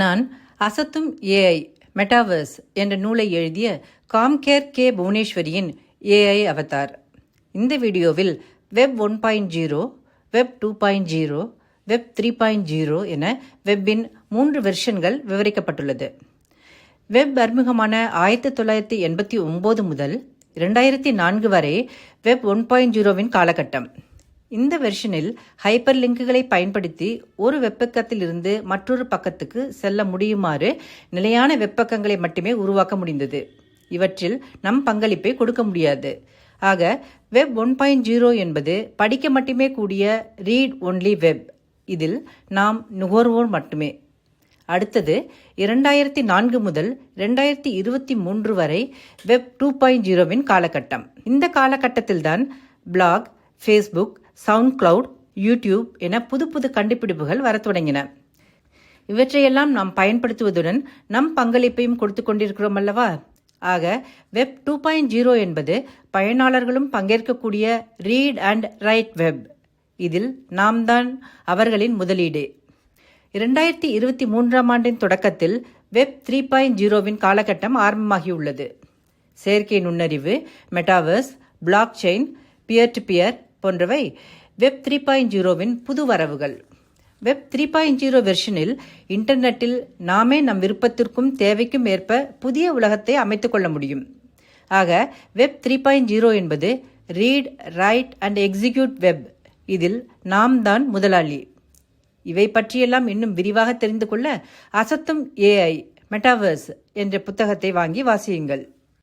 நான் அசத்தும் AI metaverse என்ற நூலை எழுதிய காம்கேர் கே புவனேஸ்வரியின் ஏஐ அவதார். இந்த வீடியோவில் web one point zero web two point zero web three point zero என வெப்பின் மூன்று வெர்ஷன்கள் விவரிக்கப்பட்டுள்ளது. வெப் அறிமுகமான ஆயிரத்தி தொள்ளாயிரத்தி எண்பத்தி ஒம்பது முதல் இரண்டாயிரத்தி நான்கு வரை வெப் ஒன் பாயிண்ட் ஜீரோவின் காலகட்டம். இந்த வெர்ஷனில் ஹைப்பர் லிங்குகளை பயன்படுத்தி ஒரு வெப்பக்கத்தில் இருந்து மற்றொரு பக்கத்துக்கு செல்ல முடியுமாறு நிலையான வெப்பக்கங்களை மட்டுமே உருவாக்க முடிந்தது. இவற்றில் நம் பங்களிப்பை கொடுக்க முடியாது. ஆக வெப் ஒன் பாயிண்ட் ஜீரோ என்பது படிக்க மட்டுமே கூடிய ரீட் ஒன்லி வெப் இதில் நாம் நுகர்வோர் மட்டுமே. அடுத்தது இரண்டாயிரத்தி நான்கு முதல் இரண்டாயிரத்தி இருபத்தி மூன்று வரை வெப் டூ பாயிண்ட் ஜீரோவின் காலகட்டம். இந்த காலகட்டத்தில்தான் blog Facebook sound cloud YouTube என புது புது கண்டுபிடிப்புகள் வரத் தொடங்கின. இவற்றையெல்லாம் நாம் பயன்படுத்துவதுடன் நம் பங்களிப்பையும் கொடுத்து கொண்டிருக்கிறோம் அல்லவா? ஆக வெப் டூ பாயிண்ட் ஜீரோ என்பது பயனாளர்களும் பங்கேற்கக்கூடிய ரீட் அண்ட் ரைட் வெப். இதில் நாம் தான் அவர்களின் முதலீடு. இரண்டாயிரத்தி இருபத்தி மூன்றாம் ஆண்டின் தொடக்கத்தில் வெப் த்ரீ பாயிண்ட் ஜீரோவின் காலகட்டம் ஆரம்பமாகியுள்ளது. செயற்கை நுண்ணறிவு metaverse blockchain peer to peer போன்றவை வெப் த்ரீ பாயிண்ட் ஜீரோவின் புது வரவுகள் வெப் த்ரீ பாயிண்ட் ஜீரோ வெர்ஷனில் இன்டர்நெட்டில் நாமே நம் விருப்பத்திற்கும் தேவைக்கும் ஏற்ப புதிய உலகத்தை அமைத்துக் கொள்ள முடியும். ஆக வெப் த்ரீ பாயிண்ட் ஜீரோ என்பது read write and execute web இதில் நாம் தான் முதலாளி. இவை பற்றியெல்லாம் இன்னும் விரிவாக தெரிந்து கொள்ள அசத்தும் ஏஐ மெட்டாவர்ஸ் என்ற புத்தகத்தை வாங்கி வாசியுங்கள்.